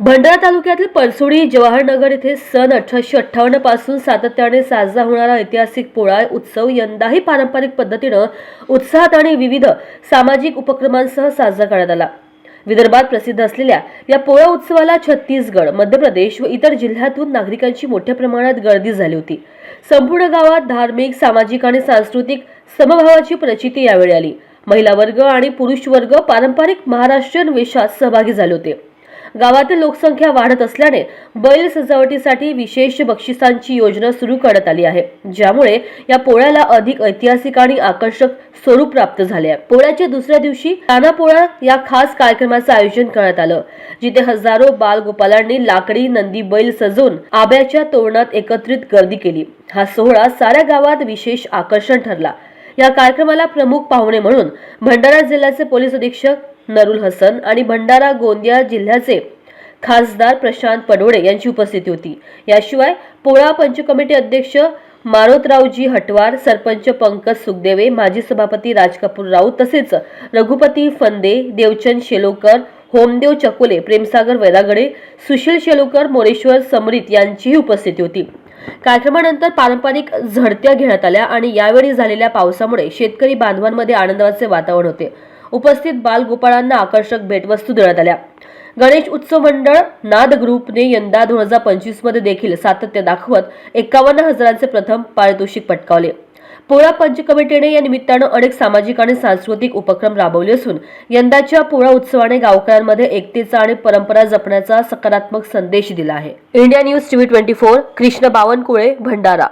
भंडारा तालुक्यातील परसुडी जवाहरनगर येथे सन अठराशे अठ्ठावन्नपासून सातत्याने साजरा होणारा ऐतिहासिक पोळा उत्सव यंदाही पारंपरिक पद्धतीनं उत्साहात आणि विविध सामाजिक उपक्रमांसह साजरा करण्यात आला. विदर्भात प्रसिद्ध असलेल्या या पोळा उत्सवाला छत्तीसगड मध्य प्रदेश व इतर जिल्ह्यातून नागरिकांची मोठ्या प्रमाणात गर्दी झाली होती. संपूर्ण गावात धार्मिक सामाजिक आणि सांस्कृतिक समभावाची प्रचिती यावेळी आली. महिला वर्ग आणि पुरुष वर्ग पारंपरिक महाराष्ट्रीयन वेशात सहभागी झाले होते. गावातील लोकसंख्या वाढत असल्याने बैल सजावटीसाठी विशेष बक्षिसांची योजना सुरू करण्यात आली आहे ज्यामुळे या पोळ्याला अधिक ऐतिहासिक आणि आकर्षक स्वरूप प्राप्त झाले आहे. पोळ्याच्या दुसऱ्या दिवशी ताना पोळा या खास कार्यक्रमाचं आयोजन करण्यात आलं जिथे हजारो बालगोपालांनी लाकडी नंदी बैल सजवून आब्याच्या तोरणात एकत्रित गर्दी केली. हा सोहळा साऱ्या गावात विशेष आकर्षण ठरला. या कार्यक्रमाला प्रमुख पाहुणे म्हणून भंडारा जिल्ह्याचे पोलीस अधीक्षक नरुल हसन आणि भंडारा गोंदिया जिल्ह्याचे खासदार प्रशांत पडोळे यांची उपस्थिती होती. याशिवाय पोळा पंच कमिटी अध्यक्ष मारोतरावजी हटवार सरपंच पंकज सुखदेवे माजी सभापती राज कपूर राऊत तसेच रघुपती फंदे देवचंद शेलोकर होमदेव चकोले प्रेमसागर वैरागडे सुशील शेलोकर मोरेश्वर समरित यांचीही उपस्थिती होती. कार्यक्रमानंतर पारंपरिक झडत्या घेण्यात आल्या आणि यावेळी झालेल्या पावसामुळे शेतकरी बांधवांमध्ये आनंदाचे वातावरण होते. उपस्थित बालगोपाळांना आकर्षक भेटवस्तू देण्यात आल्या. गणेश उत्सव मंडळ नाद ग्रुपने यंदा दोन हजार पंचवीसमध्ये देखील सातत्य दाखवत एकावन्न हजारांचे प्रथम पारितोषिक पटकावले. पोळा पंच कमिटीने या निमित्तानं अनेक सामाजिक आणि सांस्कृतिक उपक्रम राबवले असून यंदाच्या पोळा उत्सवाने गावकऱ्यांमध्ये एकतेचा आणि परंपरा जपण्याचा सकारात्मक संदेश दिला आहे. India news TV twenty four Krishna Bawankule Bhandara